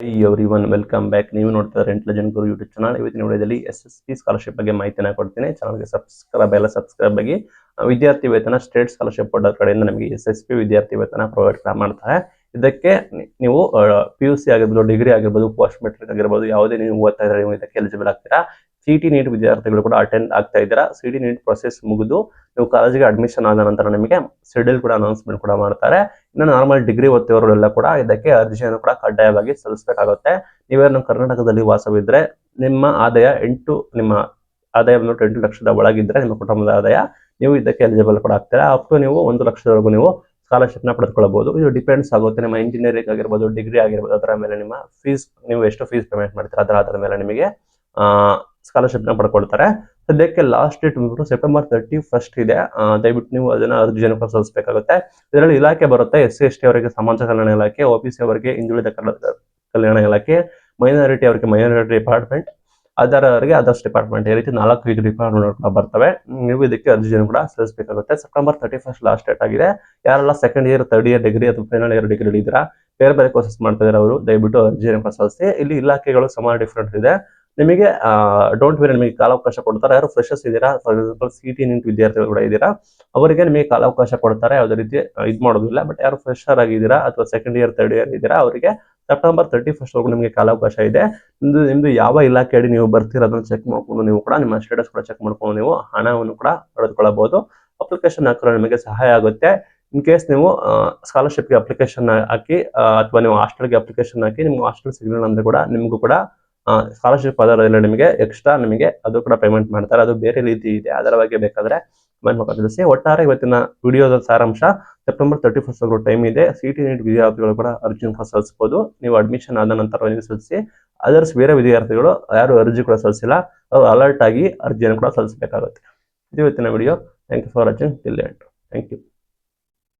Every one welcome back ನೀವು ನೋಡ್ತಾ intelligent ಗುರು YouTube channel ಇವತ್ತಿನ ವಿಡಿಯೋದಲ್ಲಿ ಎಸ್ ಎಸ್ ಪಿ ಸ್ಕಾಲರ್ಶಿಪ್ ಬಗ್ಗೆ ಮಾಹಿತಿನ ಕೊಡ್ತೀನಿ. ಚಾನಲ್ಗೆ ಸಬ್ಸ್ಕ್ರೈಬ್ ಎಲ್ಲ ಸಬ್ಸ್ಕ್ರೈಬ್ ಆಗಿ ವಿದ್ಯಾರ್ಥಿ ವೇತನ ಸ್ಟೇಟ್ ಸ್ಕಾಲರ್ಶಿಪ್ ಬೋರ್ಡ್ ಕಡೆಯಿಂದ ನಮಗೆ ಎಸ್ ಎಸ್ ಪಿ ವಿದ್ಯಾರ್ಥಿ ವೇತನ ಪ್ರೊವೈಡ್ ಮಾಡ್ತಾರೆ. ಇದಕ್ಕೆ ನೀವು ಪಿ ಯು ಸಿ ಆಗಿರ್ಬೋದು ಡಿಗ್ರಿ ಆಗಿರ್ಬೋದು ಪೋಸ್ಟ್ ಮೆಟ್ರಿಕ್ ಆಗಿರ್ಬೋದು, ಯಾವುದೇ ನೀವು ಓದ್ತಾ ಇದ್ರೆ ನೀವು ಇದಕ್ಕೆ ಎಲಿಜಿಬಲ್ ಆಗ್ತೀರಾ. ಸಿ ಟಿ ನೀಟ್ ವಿದ್ಯಾರ್ಥಿಗಳು ಕೂಡ ಅಟೆಂಡ್ ಆಗ್ತಾ ಇದ್ದೀರಾ? ಸಿ ಟಿ ನೀಟ್ ಪ್ರೊಸೆಸ್ ಮುಗಿದು ನೀವು ಕಾಲೇಜಿಗೆ ಅಡ್ಮಿಷನ್ ಆದ ನಂತರ ನಿಮಗೆ ಶೆಡ್ಯೂಲ್ ಕೂಡ ಅನೌನ್ಸ್ಮೆಂಟ್ ಕೂಡ ಮಾಡ್ತಾರೆ. ಇನ್ನು ನಾರ್ಮಲ್ ಡಿಗ್ರಿ ಓದ್ತಿರೋರೆಲ್ಲ ಕೂಡ ಇದಕ್ಕೆ ಅರ್ಜಿಯನ್ನು ಕೂಡ ಕಡ್ಡಾಯವಾಗಿ ಸಲ್ಲಿಸಬೇಕಾಗುತ್ತೆ. ನೀವೇನು ಕರ್ನಾಟಕದಲ್ಲಿ ವಾಸವಿದ್ರೆ ನಿಮ್ಮ ಆದಾಯ ಎಂಟು, ನಿಮ್ಮ ಆದಾಯ ಬಂದ್ಬಿಟ್ಟು ಎಂಟು ಲಕ್ಷದ ಒಳಗಿದ್ರೆ ನಿಮ್ಮ ಕುಟುಂಬದ ಆದಾಯ ನೀವು ಇದಕ್ಕೆ ಎಲಿಜಿಬಲ್ ಕೂಡ ಆಗ್ತೀರಾ. ಅಪ್ ಟು ನೀವು ಒಂದು ಲಕ್ಷದವರೆಗೂ ನೀವು ಸ್ಕಾಲರ್ಶಿಪ್ನ ಪಡೆದುಕೊಳ್ಳಬಹುದು ಇದು ಡಿಪೆಂಡ್ಸ್ ಆಗುತ್ತೆ. ನಿಮ್ಮ ಇಂಜಿನಿಯರಿಂಗ್ ಆಗಿರ್ಬೋದು ಡಿಗ್ರಿ ಆಗಿರ್ಬೋದು, ಅದರ ಮೇಲೆ ನಿಮ್ಮ ಫೀಸ್ ನೀವು ಎಷ್ಟು ಫೀಸ್ ಪೇಮೆಂಟ್ ಮಾಡ್ತೀರಾ ಅದರ ಆಧಾರದ ಮೇಲೆ ನಿಮಗೆ ಸ್ಕಾಲರ್ಶಿಪ್ನ ಪಡ್ಕೊಳ್ತಾರೆ. ಸದ್ಯಕ್ಕೆ ಲಾಸ್ಟ್ ಡೇಟ್ ಬಂದ್ಬಿಟ್ಟು ಸೆಪ್ಟೆಂಬರ್ ತರ್ಟಿ ಫಸ್ಟ್ ಇದೆ ದಯವಿಟ್ಟು ನೀವು ಅದನ್ನ ಅರ್ಜಿಯನ್ನು ಸಲ್ಲಿಸಬೇಕಾಗುತ್ತೆ. ಇದರಲ್ಲಿ ಇಲಾಖೆ ಬರುತ್ತೆ, ಎಸ್ ಸಿ, ಎಸ್ ಟಿ ಅವರಿಗೆ ಸಮಾಜ ಕಲ್ಯಾಣ ಇಲಾಖೆ ಒ ಪಿ ಸಿ ಅವರಿಗೆ ಹಿಂದುಳಿದ ಕಲ- ಕಲ್ಯಾಣ ಇಲಾಖೆ ಮೈನಾರಿಟಿ ಅವರಿಗೆ ಮೈನಾರಿಟಿ ಡಿಪಾರ್ಟ್ಮೆಂಟ್ ಅದರವರಿಗೆ ಅದರ್ಸ್ ಡಿಪಾರ್ಟ್ಮೆಂಟ್ ಈ ರೀತಿ ನಾಲ್ಕು ಐದು ಕೂಡ ಬರ್ತವೆ. ನೀವು ಇದಕ್ಕೆ ಅರ್ಜಿಯನ್ನು ಕೂಡ ಸಲ್ಲಿಸಬೇಕಾಗುತ್ತೆ. September thirty first last date ಆಗಿದೆ. ಯಾರೆಲ್ಲ second year third year degree ಅಥವಾ ಫೈನಲ್ ಇಯರ್ ಡಿಗ್ರಿ ಇದ್ದೀರಾ, ಬೇರೆ ಬೇರೆ ಕೋರ್ಸಸ್ ಮಾಡ್ತಾ ಇದ್ದಾರೆ ಅವರು, ದಯವಿಟ್ಟು ಅರ್ಜಿಯನ್ನು ಕೂಡ ಸಲ್ಲಿಸಿ. ಇಲ್ಲಿ ಇಲಾಖೆಗಳು ಸಮಾನ ಡಿಫ್ರೆಂಟ್ ಇದೆ. ನಿಮಗೆ ಡೋಂಟ್ ವೇರಿ ನಿಮಗೆ ಕಾಲಾವಕಾಶ ಕೊಡ್ತಾರೆ. ಯಾರು ಫ್ರೆಶರ್ಸ್ ಇದ್ದೀರಾ ಫಾರ್ ಎಕ್ಸಾಂಪಲ್ ಸಿ ಟಿ ವಿದ್ಯಾರ್ಥಿಗಳು ಕೂಡ ಇದ್ದೀರಾ, ಅವರಿಗೆ ನಿಮಗೆ ಕಾಲಾವಕಾಶ ಕೊಡ್ತಾರೆ. ಯಾವುದೇ ರೀತಿ ಇದು ಮಾಡೋದಿಲ್ಲ. ಬಟ್ ಯಾರು ಫ್ರೆಶರ್ ಆಗಿದ್ದೀರಾ ಅಥವಾ ಸೆಕೆಂಡ್ ಇಯರ್ ಥರ್ಡ್ ಇಯರ್ ಇದ್ದೀರಾ, ಅವರಿಗೆ ಸೆಪ್ಟೆಂಬರ್ ತರ್ಟಿ ಫಸ್ಟ್ ವರೆಗೂ ನಿಮಗೆ ಕಾಲಾವಕಾಶ ಇದೆ. ನಿಮ್ದು ನಿಮ್ದು ಯಾವ ಇಲಾಖೆ ಅಡಿ ನೀವು ಅದನ್ನು ಚೆಕ್ ಮಾಡ್ಕೊಂಡು ನೀವು ಕೂಡ, ನಿಮ್ಮ ಸ್ಟೇಟಸ್ ಕೂಡ ಚೆಕ್ ಮಾಡ್ಕೊಂಡು ನೀವು ಹಣವನ್ನು ಕೂಡ ಪಡೆದುಕೊಳ್ಳಬಹುದು. ಅಪ್ಲಿಕೇಶನ್ ಹಾಕಲು ನಿಮಗೆ ಸಹಾಯ ಆಗುತ್ತೆ. ಇನ್ ಕೇಸ್ ನೀವು ಸ್ಕಾಲರ್ಶಿಪ್ಗೆ ಅಪ್ಲಿಕೇಶನ್ ಹಾಕಿ ಅಥವಾ ನೀವು ಹಾಸ್ಟೆಲ್ಗೆ ಅಪ್ಲಿಕೇಶನ್ ಹಾಕಿ, ನಿಮ್ಗೆ ಹಾಸ್ಟೆಲ್ ಸಿಗಲಿಲ್ಲ ಅಂದ್ರೆ ಕೂಡ, ನಿಮಗೂ ಕೂಡ ಸ್ಕಾಲರ್ಶಿಪ್ ಆಧಾರದಲ್ಲಿ ನಿಮಗೆ ಎಕ್ಸ್ಟ್ರಾ ನಿಮಗೆ ಅದು ಕೂಡ ಪೇಮೆಂಟ್ ಮಾಡ್ತಾರೆ. ಅದು ಬೇರೆ ರೀತಿ ಇದೆ. ಅದರ ಬಗ್ಗೆ ಬೇಕಾದ್ರೆ ತಿಳಿಸಿ ಒಟ್ಟಾರೆ ಇವತ್ತಿನ ವಿಡಿಯೋದ ಸಾರಾಂಶ ಸೆಪ್ಟೆಂಬರ್ ತರ್ಟಿ ಫಸ್ಟ್ ಟೈಮ್ ಇದೆ. ಸಿ ಟಿ ನೀಟ್ ವಿದ್ಯಾರ್ಥಿಗಳು ಕೂಡ ಅರ್ಜಿನ ಕೂಡ ಸಲ್ಲಿಸಬಹುದು ನೀವು ಅಡ್ಮಿಷನ್ ಆದ ನಂತರ ಸಲ್ಲಿಸಿ ಅದರ್ಸ್ ಬೇರೆ ವಿದ್ಯಾರ್ಥಿಗಳು ಯಾರು ಅರ್ಜಿ ಕೂಡ ಸಲ್ಲಿಸಿಲ್ಲ, ಅವರು ಅಲರ್ಟ್ ಆಗಿ ಅರ್ಜಿಯನ್ನು ಕೂಡ ಸಲ್ಲಿಸಬೇಕಾಗುತ್ತೆ. ಇದು ಇವತ್ತಿನ video thank you for watching till end thank you